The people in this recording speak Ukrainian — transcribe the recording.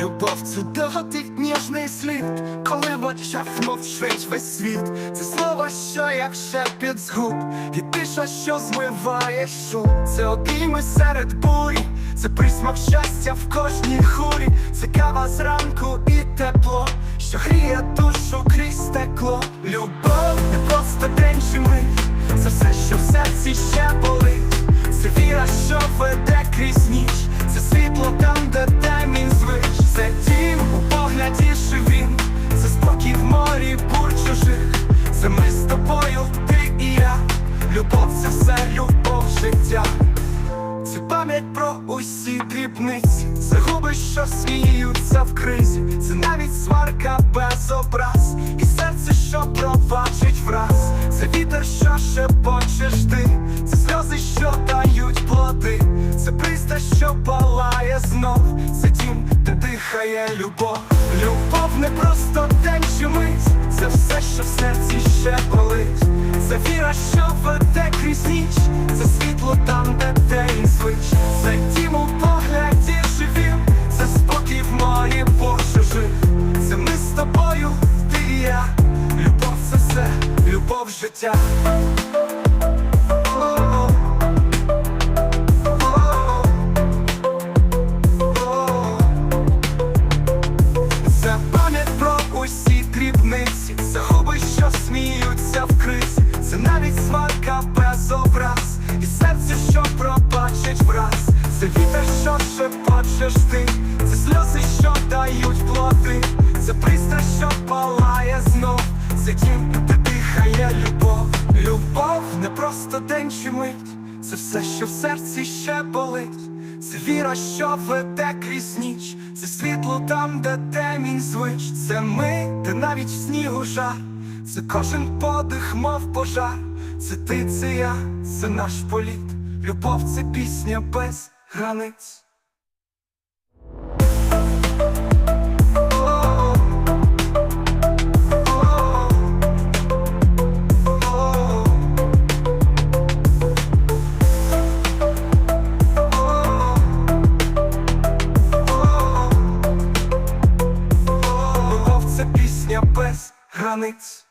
Любов це доготик ніжний слід, коли в очах мовчить весь світ. Це слово, що як шепіт з губ, і тиша, що змиває шум. Це обійми серед бурі, це присмак щастя в кожній хурі, це кава зранку і тепло, що гріє душу крізь стекло. Любов не просто день чи мить, це все, що в серці ще болить. Це віра, що веде крізь ніч, це світло там, де це любов життя. Це пам'ять про усі дрібниці, це губи, що сміються в кризі, це навіть сварка без образ, і серце, що пробачить враз, це вітер, що шепоче жди, це сльози, що дають плоди, це пристрасть, що палає знов, це дім, де дихає любов. Любов не просто день чи мить, це все, що в серці ще болить, це віра, що веде ти я, любов це все, любов життя. Це пам'ять про усі дрібниці, це губи, що сміються в це навіть смарка без образ, і серце, що пробачить враз, це вітер, що шепочеш ти, це сльози, що дають плоди, чи мить, це все, що в серці ще болить. Це віра, що веде крізь ніч, це світло там, де темінь звич, це ми, де навіть снігу жар, це кожен подих, мов пожар, це ти, це я, це наш політ, любов це пісня без границь. Це пісня без границь.